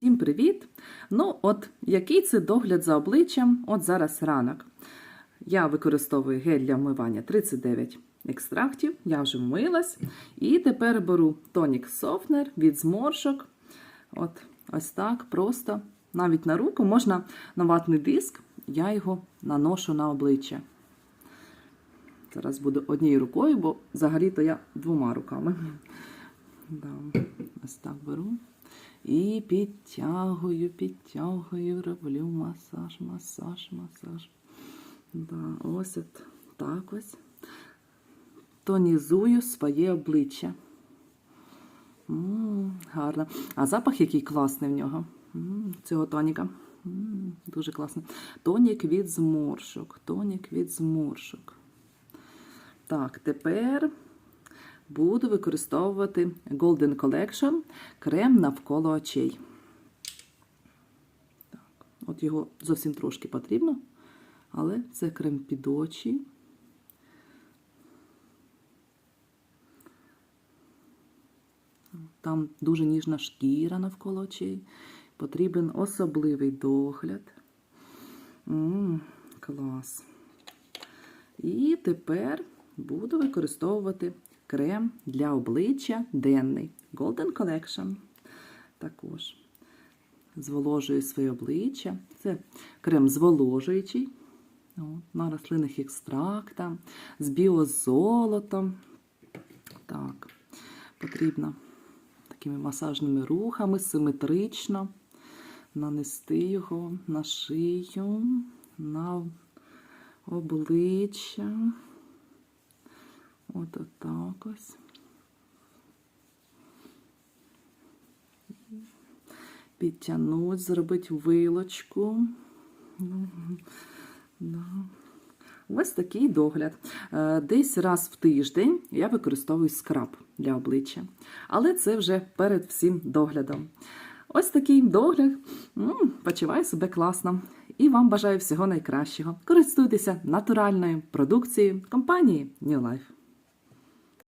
Всім привіт! Ну, от який це догляд за обличчям? От зараз ранок. Я використовую гель для вмивання 39 екстрактів, я вже вмилась. І тепер беру тонік Софнер від зморшок. От ось так, просто навіть на руку можна на ватний диск, я його наношу на обличчя. Зараз буду однією рукою, бо взагалі-то я двома руками. Да. Ось так беру. І підтягую, підтягую, роблю масаж, масаж, масаж. Да, ось от так ось. Тонізую своє обличчя. М, гарно. А запах який класний в нього. М, цього тоніка. М, дуже класний. Тонік від зморшок. Тонік від зморшок. Так, тепер буду використовувати Golden Collection крем навколо очей. Так, от його зовсім трошки потрібно, але це крем під очі. Там дуже ніжна шкіра навколо очей. Потрібен особливий догляд. М, клас. І тепер буду використовувати крем для обличчя денний Golden Collection. Також зволожую своє обличчя. Це крем зволожуючий на рослинних екстрактах з біозолотом. Так, потрібно такими масажними рухами симетрично нанести його на шию, на обличчя. От отак ось. Підтягнуть, зробити вилочку. Ось такий догляд. Е, Десь раз в тиждень я використовую скраб для обличчя. Але це вже перед всім доглядом. Ось такий догляд. Почуваю себе класно. І вам бажаю всього найкращого. Користуйтеся натуральною продукцією компанії New Life.